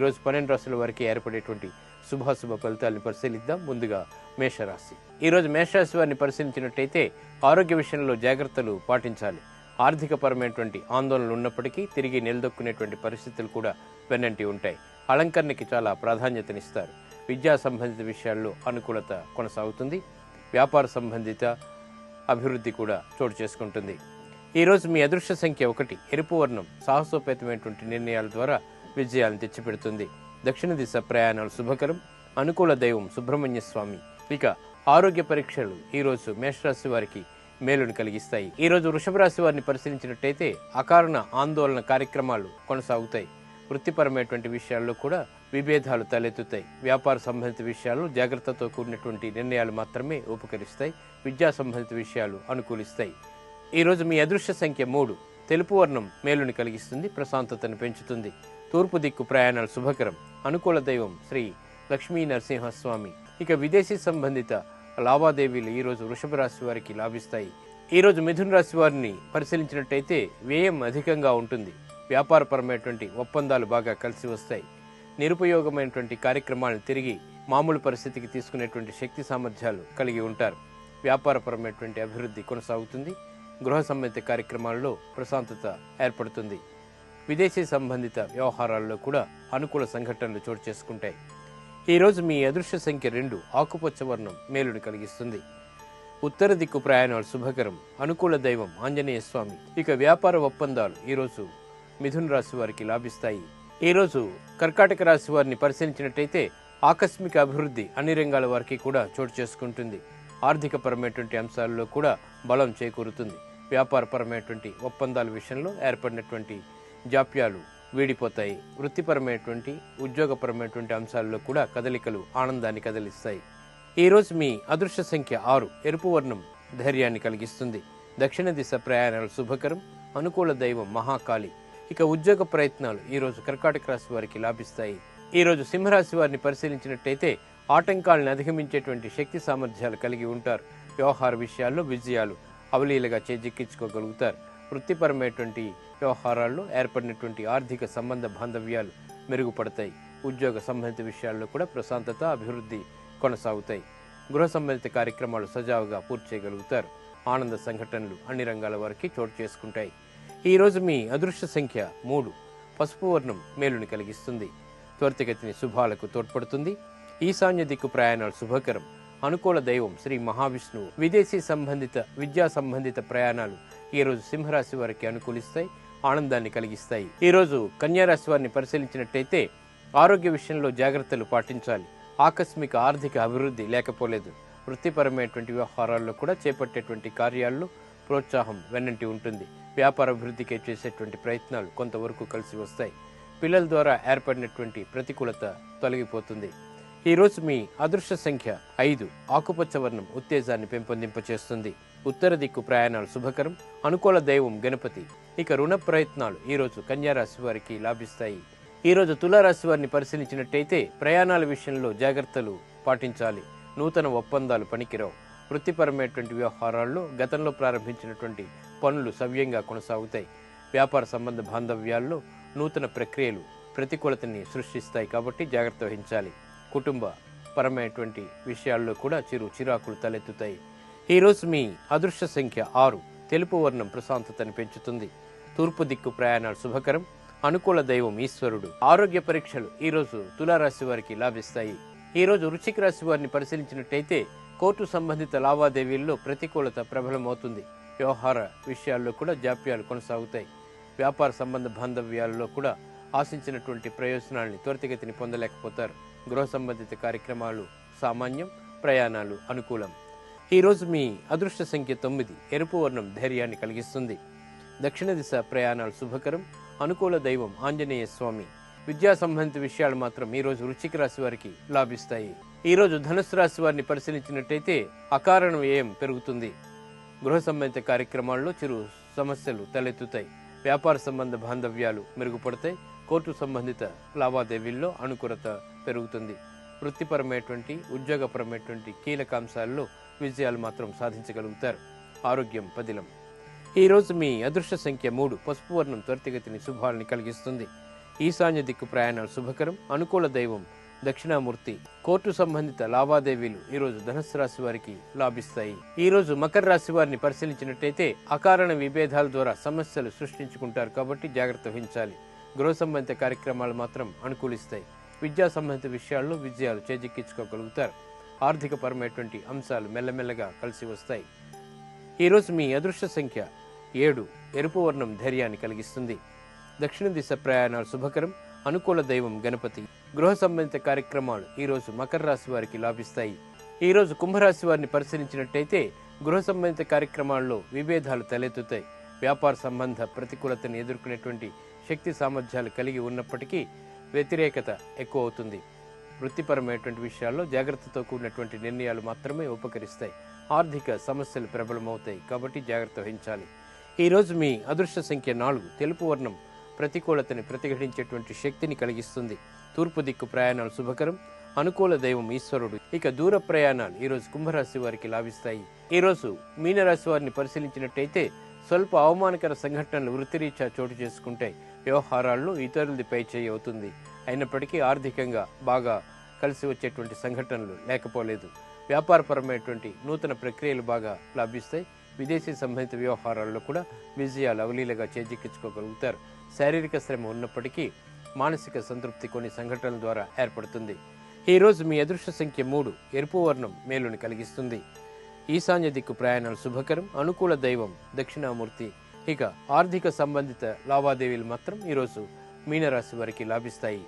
ఈరోజు పన్నెండు రాశుల వారికి ఏర్పడేటువంటి శుభాశుభ ఫలితాలను పరిశీలిద్దాం. ముందుగా మేషరాశి. ఈరోజు మేషరాశి వారిని పరిశీలించినట్టయితే ఆరోగ్య విషయంలో జాగ్రత్తలు పాటించాలి. ఆర్థికపరమైనటువంటి ఆందోళనలు ఉన్నప్పటికీ తిరిగి నిలదొక్కునేటువంటి పరిస్థితులు కూడా వెన్నంటి ఉంటాయి. అలంకరణకి చాలా ప్రాధాన్యతనిస్తారు. విద్యా సంబంధిత విషయాల్లో అనుకూలత కొనసాగుతుంది. వ్యాపార సంబంధిత అభివృద్ధి కూడా చోటు చేసుకుంటుంది. ఈరోజు మీ అదృష్ట సంఖ్య ఒకటి. ఎరుపు వర్ణం. సాహసోపేతమైనటువంటి నిర్ణయాల ద్వారా విజయాలను తెచ్చిపెడుతుంది. దక్షిణ దిశ ప్రయాణాలు శుభకరం. అనుకూల దైవం సుబ్రహ్మణ్య స్వామి. ఇక ఆరోగ్య పరీక్షలు ఈరోజు మేషరాశి వారికి మేలును కలిగిస్తాయి. ఈరోజు వృషభ రాశి వారిని పరిశీలించినట్టయితే అకారణ ఆందోళన కార్యక్రమాలు కొనసాగుతాయి. వృత్తిపరమైనటువంటి విషయాల్లో కూడా విభేదాలు తలెత్తుతాయి. వ్యాపార సంబంధిత విషయాలు జాగ్రత్తతో కూడినటువంటి నిర్ణయాలు మాత్రమే ఉపకరిస్తాయి. విద్యా సంబంధిత విషయాలు అనుకూలిస్తాయి. ఈరోజు మీ అదృశ్య సంఖ్య మూడు. తెలుపు వర్ణం మేలుని కలిగిస్తుంది. ప్రశాంతతను పెంచుతుంది. తూర్పు దిక్కు ప్రయాణాలు శుభకరం. అనుకూల దైవం శ్రీ లక్ష్మీ నరసింహస్వామి. ఇక విదేశీ సంబంధిత లావాదేవీలు ఈరోజు వృషభ రాశి వారికి లాభిస్తాయి. ఈరోజు మిథున రాశి వారిని పరిశీలించినట్టయితే వ్యయం అధికంగా ఉంటుంది. వ్యాపారపరమైనటువంటి ఒప్పందాలు బాగా కలిసి వస్తాయి. నిరుపయోగమైనటువంటి కార్యక్రమాలను తిరిగి మామూలు పరిస్థితికి తీసుకునేటువంటి శక్తి సామర్థ్యాలు కలిగి ఉంటారు. వ్యాపారపరమైనటువంటి అభివృద్ధి కొనసాగుతుంది. గృహ సంబంధిత కార్యక్రమాల్లో ప్రశాంతత ఏర్పడుతుంది. విదేశీ సంబంధిత వ్యవహారాల్లో కూడా అనుకూల సంఘటనలు చోటు చేసుకుంటాయి. ఈరోజు మీ అదృశ్య సంఖ్య రెండు ఆకుపచ్చ వర్ణం మేలుని కలిగిస్తుంది. ఉత్తర దిక్కు ప్రయాణాలు శుభకరం అనుకూల దైవం ఆంజనేయ స్వామి. ఇక వ్యాపార ఒప్పందాలు ఈరోజు మిథున రాశి వారికి లాభిస్తాయి. ఈరోజు కర్కాటక రాశి వారిని పరిశీలించినట్టయితే ఆకస్మిక అభివృద్ధి అన్ని రంగాల వారికి కూడా చోటు చేసుకుంటుంది. ఆర్థికపరమైనటువంటి అంశాల్లో కూడా బలం చేకూరుతుంది. వ్యాపారపరమైనటువంటి ఒప్పందాల విషయంలో ఏర్పడినటువంటి జాప్యాలు వీడిపోతాయి. వృత్తిపరమైనటువంటి ఉద్యోగపరమైనటువంటి అంశాల్లో కూడా కదలికలు ఆనందాన్ని కదిలిస్తాయి. ఈరోజు మీ అదృశ్య సంఖ్య ఆరు ఎరుపు వర్ణం ధైర్యాన్ని కలిగిస్తుంది. దక్షిణ దిశ ప్రయాణాలు శుభకరం అనుకూల దైవం మహాకాళి. ఇక ఉద్యోగ ప్రయత్నాలు ఈరోజు కర్కాటక రాశి వారికి లాభిస్తాయి. ఈరోజు సింహరాశి వారిని పరిశీలించినట్టయితే ఆటంకాలను అధిగమించేటువంటి శక్తి సామర్థ్యాలు కలిగి ఉంటారు. వ్యవహార విషయాల్లో విజయాలు అవలీలగా చేజిక్కించుకోగలుగుతారు. వృత్తిపరమైనటువంటి వ్యవహారాల్లో ఏర్పడినటువంటి ఆర్థిక సంబంధ బాంధవ్యాలు మెరుగుపడతాయి. ఉద్యోగ సంబంధిత విషయాల్లో కూడా ప్రశాంతత అభివృద్ధి కొనసాగుతాయి. గృహ సంబంధిత కార్యక్రమాలు సజావుగా పూర్తి చేయగలుగుతారు. ఆనంద సంఘటనలు అన్ని రంగాల వారికి చోటు చేసుకుంటాయి. ఈ రోజు మీ అదృష్ట సంఖ్య మూడు. పసుపు వర్ణం మేలుని కలిగిస్తుంది. త్వరితగతిని శుభాలకు తోడ్పడుతుంది. ఈశాన్య దిక్కు ప్రయాణాలు శుభకరం. అనుకూల దైవం శ్రీ మహావిష్ణువు. విదేశీ సంబంధిత విద్యా సంబంధిత ప్రయాణాలు ఈ రోజు సింహరాశి వారికి అనుకూలిస్తాయి ఆనందాన్ని కలిగిస్తాయి. ఈ రోజు కన్యారాశి వారిని పరిశీలించినట్టయితే ఆరోగ్య విషయంలో జాగ్రత్తలు పాటించాలి. ఆకస్మిక ఆర్థిక అభివృద్ధి లేకపోలేదు. వృత్తిపరమైనటువంటి వ్యవహారాల్లో కూడా చేపట్టేటువంటి కార్యాల్లో ప్రోత్సాహం వెన్నంటి ఉంటుంది. వ్యాపార అభివృద్ధికి చేసేటువంటి ప్రయత్నాలు కొంతవరకు కలిసి వస్తాయి. పిల్లల ద్వారా ఏర్పడినటువంటి ప్రతికూలత తొలగిపోతుంది. ఈరోజు మీ అదృష్ట సంఖ్య ఐదు. ఆకుపచ్చ వర్ణం ఉత్తేజాన్ని పెంపొందింపచేస్తుంది. ఉత్తర దిక్కు ప్రయాణాలు శుభకరం అనుకూల దైవం గణపతి. ఇక రుణ ప్రయత్నాలు ఈరోజు కన్యారాశి వారికి లాభిస్తాయి. ఈరోజు తులారాశి వారిని పరిశీలించినట్టయితే ప్రయాణాల విషయంలో జాగ్రత్తలు పాటించాలి. నూతన ఒప్పందాలు పనికిరావు. వృత్తిపరమైనటువంటి వ్యవహారాల్లో గతంలో ప్రారంభించినటువంటి పనులు సవ్యంగా కొనసాగుతాయి. వ్యాపార సంబంధ బాంధవ్యాల్లో నూతన ప్రక్రియలు ప్రతికూలతని సృష్టిస్తాయి కాబట్టి జాగ్రత్త వహించాలి. కుటుంబ పరమైనటువంటి విషయాల్లో కూడా చిరు చిరాకులు తలెత్తుతాయి. ఈరోజు మీ అదృష్ట సంఖ్య ఆరు తెలుపు వర్ణం ప్రశాంతతను పెంచుతుంది. తూర్పు దిక్కు ప్రయాణాలు శుభకరం. అనుకూల దైవం ఈశ్వరుడు. ఆరోగ్య పరీక్షలు ఈరోజు తులారాశి వారికి లాభిస్తాయి. ఈ రోజు వృశ్చిక రాశి వారిని పరిశీలించినట్టయితే కోర్టు సంబంధిత లావాదేవీల్లో ప్రతికూలత ప్రబలమవుతుంది. వ్యవహార విషయాల్లో కూడా జాప్యాలు కొనసాగుతాయి. వ్యాపార సంబంధ బాంధవ్యాలలో కూడా ఆశించినటువంటి ప్రయోజనాల్ని త్వరితగతిని పొందలేకపోతారు. గృహ సంబంధిత కార్యక్రమాలు సామాన్యం ప్రయాణాలు అనుకూలం. ఈరోజు మీ అదృష్ట సంఖ్య తొమ్మిది. ఎరుపు వర్ణం ధైర్యాన్ని కలిగిస్తుంది. దక్షిణ దిశ ప్రయాణాలు శుభకరం. అనుకూల దైవం ఆంజనేయ స్వామి. విద్యా సంబంధిత విషయాలు మాత్రం ఈ రోజు వృశ్చిక రాశి వారికి లాభిస్తాయి. ఈ రోజు ధనుసు రాశి వారిని పరిశీలించినట్టయితే అకారణ వ్యయం పెరుగుతుంది. గృహ సంబంధిత కార్యక్రమాల్లో చిరు సమస్యలు తలెత్తుతాయి. వ్యాపార సంబంధ బాంధవ్యాలు మెరుగుపడతాయి. కోర్టు సంబంధిత లావాదేవీల్లో అనుకూలత పెరుగుతుంది. వృత్తిపరమైనటువంటి ఉద్యోగపరమైనటువంటి కీలక అంశాల్లో విజయాలు మాత్రం సాధించగలుగుతారు. ఆరోగ్యం పదిలం. ఈరోజు మీ అదృష్ట సంఖ్య మూడు పసుపు వర్ణం త్వరితగతిని శుభాలని కలిగిస్తుంది. ఈశాన్య దిక్కు ప్రయాణాలు శుభకరం అనుకూల దైవం దక్షిణామూర్తి. కోర్టు సంబంధిత లావాదేవీలు ఈరోజు రోజు ధనుసు రాశి వారికి లాభిస్తాయి. ఈ రోజు మకర రాశి వారిని పరిశీలించినట్టయితే అకారణ విభేదాల ద్వారా సమస్యలు సృష్టించుకుంటారు కాబట్టి జాగ్రత్త వహించాలి. గృహ సంబంధిత కార్యక్రమాలు మాత్రం అనుకూలిస్తాయి. విద్యా సంబంధిత విషయాల్లో విజయాలు చేజిక్కించుకోగలుగుతారు. ఆర్థిక పరమైనటువంటి అంశాలు మెల్లమెల్లగా కలిసి వస్తాయి. ఈరోజు మీ అదృష్ట సంఖ్య ఏడు. ఎరుపు వర్ణం ధైర్యాన్ని కలిగిస్తుంది. దక్షిణ దిశ ప్రయాణాలు శుభకరం. అనుకూల దైవం గణపతి. గృహ సంబంధిత కార్యక్రమాలు ఈరోజు మకర రాశి వారికి లాభిస్తాయి. ఈరోజు కుంభరాశి వారిని పరిశీలించినట్టయితే గృహ సంబంధిత కార్యక్రమాల్లో విభేదాలు తలెత్తుతాయి. వ్యాపార సంబంధ ప్రతికూలతను ఎదుర్కొనేటువంటి శక్తి సామర్థ్యాలు కలిగి ఉన్నప్పటికీ వ్యతిరేకత ఎక్కువ అవుతుంది. వృత్తిపరమైనటువంటి విషయాల్లో జాగ్రత్తతో కూడినటువంటి నిర్ణయాలు మాత్రమే ఉపకరిస్తాయి. ఆర్థిక సమస్యలు ప్రబలమవుతాయి కాబట్టి జాగ్రత్త వహించాలి. ఈరోజు మీ అదృష్ట సంఖ్య నాలుగు తెలుపు వర్ణం ప్రతికూలతని ప్రతిఘటించేటువంటి శక్తిని కలిగిస్తుంది. తూర్పు దిక్కు ప్రయాణాలు శుభకరం. అనుకూల దైవం ఈశ్వరుడు. ఇక దూర ప్రయాణాలు ఈరోజు కుంభరాశి వారికి లాభిస్తాయి. ఈరోజు మీనరాశి వారిని పరిశీలించినట్టయితే స్వల్ప అవమానకర సంఘటనలు వృత్తిరీత్యా చోటు చేసుకుంటే వ్యవహారాల్లో ఇతరులది పై చేయి అవుతుంది. అయినప్పటికీ ఆర్థికంగా బాగా కలిసి వచ్చేటువంటి సంఘటనలు లేకపోలేదు. వ్యాపారపరమైనటువంటి నూతన ప్రక్రియలు బాగా లాభిస్తాయి. విదేశీ సంబంధిత వ్యవహారాల్లో కూడా విజయాలు అవలీలగా చేజిక్కించుకోగలుగుతారు. శారీరక శ్రమ ఉన్నప్పటికీ మానసిక సంతృప్తి కొన్ని సంఘటనల ద్వారా ఏర్పడుతుంది. ఈరోజు మీ అదృష్ట సంఖ్య మూడు. ఎరుపు వర్ణం మేలుని కలిగిస్తుంది. ఈశాన్య దిక్కు ప్రయాణాలు శుభకరం అనుకూల దైవం దక్షిణామూర్తి. ఇక ఆర్థిక సంబంధిత లావాదేవీలు మాత్రం ఈరోజు మీనరాశి వారికి లాభిస్తాయి.